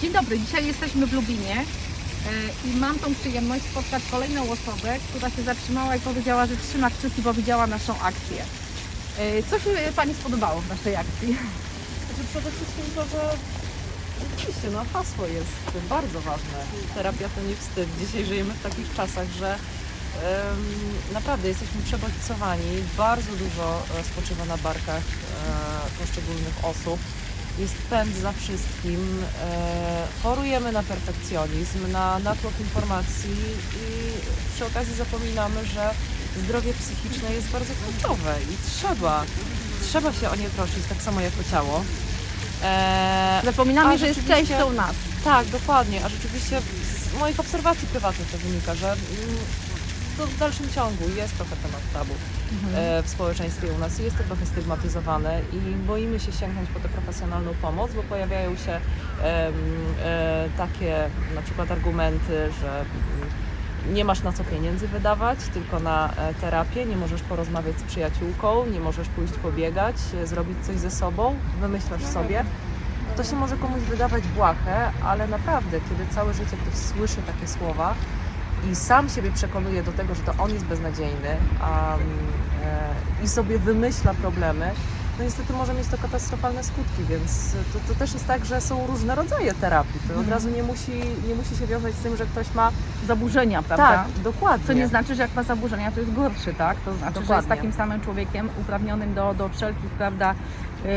Dzień dobry, dzisiaj jesteśmy w Lubinie e, i mam tą przyjemność spotkać kolejną osobę, która się zatrzymała i powiedziała, że trzyma kciuki, bo widziała naszą akcję. E, Co się Pani spodobało w naszej akcji? Znaczy przede wszystkim to, że rzeczywiście no, hasło jest bardzo ważne. Terapia to nie wstyd. Dzisiaj żyjemy w takich czasach, że naprawdę jesteśmy przebodźcowani. Bardzo dużo e, spoczywa na barkach poszczególnych osób. Jest pęd za wszystkim. E, chorujemy na perfekcjonizm, na natłok informacji i przy okazji zapominamy, że zdrowie psychiczne jest bardzo kluczowe i trzeba, trzeba się o nie troszczyć, tak samo jak o ciało. E, Zapominamy, że jest częścią nas. tak, dokładnie, a rzeczywiście z moich obserwacji prywatnych to wynika, że mm, to w dalszym ciągu. Jest trochę temat tabu e, w społeczeństwie u nas i jest to trochę stygmatyzowane i boimy się sięgnąć po tę profesjonalną pomoc, bo pojawiają się e, takie na przykład argumenty, że mm, nie masz na co pieniędzy wydawać, tylko na e, terapię, nie możesz porozmawiać z przyjaciółką, nie możesz pójść pobiegać, zrobić coś ze sobą, wymyślasz sobie. To się może komuś wydawać błahe, ale naprawdę, kiedy całe życie ktoś słyszy takie słowa i sam siebie przekonuje do tego, że to on jest beznadziejny a, e, i sobie wymyśla problemy, no niestety może mieć to katastrofalne skutki, więc to, to też jest tak, że są różne rodzaje terapii. To od Mhm. razu nie musi, nie musi się wiązać z tym, że ktoś ma... Zaburzenia, prawda? Tak, dokładnie. Co nie znaczy, że jak ma zaburzenia, to jest gorszy, tak? To znaczy, że jest Dokładnie. takim samym człowiekiem uprawnionym do, do wszelkich, prawda, yy,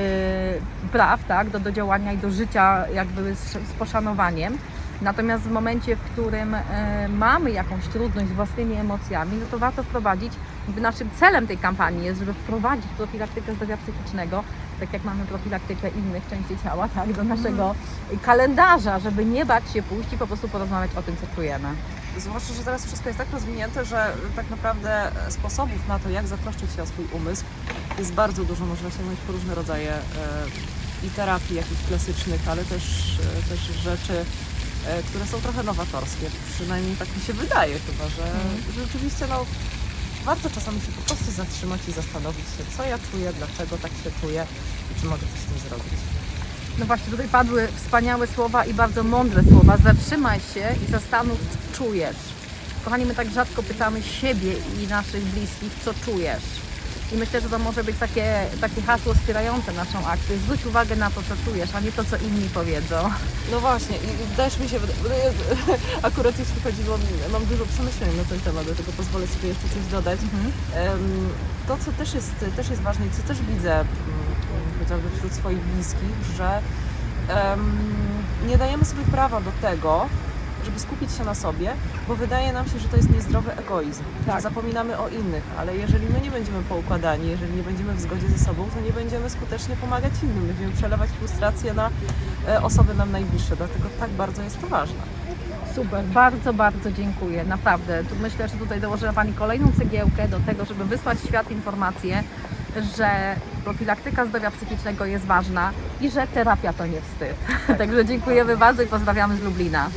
praw, tak? Do, do działania i do życia jakby z, z poszanowaniem. Natomiast w momencie, w którym e, mamy jakąś trudność z własnymi emocjami, no to warto wprowadzić, jakby naszym celem tej kampanii jest, żeby wprowadzić profilaktykę zdrowia psychicznego, tak jak mamy profilaktykę innych części ciała, tak, do naszego kalendarza, żeby nie bać się pójść i po prostu porozmawiać o tym, co czujemy. Zwłaszcza, że teraz wszystko jest tak rozwinięte, że tak naprawdę sposobów na to, jak zatroszczyć się o swój umysł, jest bardzo dużo. Można sięgnąć po różne rodzaje e, i terapii jakichś klasycznych, ale też, e, też rzeczy, które są trochę nowatorskie. Przynajmniej tak mi się wydaje chyba, że, że rzeczywiście no, warto czasami się po prostu zatrzymać i zastanowić się, co ja czuję, dlaczego tak się czuję i czy mogę coś z tym zrobić. No właśnie, tutaj padły wspaniałe słowa i bardzo mądre słowa. Zatrzymaj się i zastanów, co czujesz. Kochani, my tak rzadko pytamy siebie i naszych bliskich, co czujesz. I myślę, że to może być takie, takie hasło wspierające naszą akcję. Zwróć uwagę na to, co czujesz, a nie to, co inni powiedzą. No właśnie, i też mi się wydaje, akurat jeśli chodzi, bo mam dużo przemyśleń na ten temat, dlatego pozwolę sobie jeszcze coś dodać. Em, To, co też jest, też jest ważne i co też widzę mm, chociażby wśród swoich bliskich, że em, nie dajemy sobie prawa do tego, żeby skupić się na sobie, bo wydaje nam się, że to jest niezdrowy egoizm, Tak. zapominamy o innych, ale jeżeli my nie będziemy poukładani, jeżeli nie będziemy w zgodzie ze sobą, to nie będziemy skutecznie pomagać innym, będziemy przelewać frustrację na e, osoby nam najbliższe, dlatego tak bardzo jest to ważne. Super, bardzo, bardzo dziękuję, naprawdę. Tu myślę, że tutaj dołożyła Pani kolejną cegiełkę do tego, żeby wysłać w świat informację, że profilaktyka zdrowia psychicznego jest ważna i że terapia to nie wstyd. Także dziękujemy bardzo i pozdrawiamy z Lublina.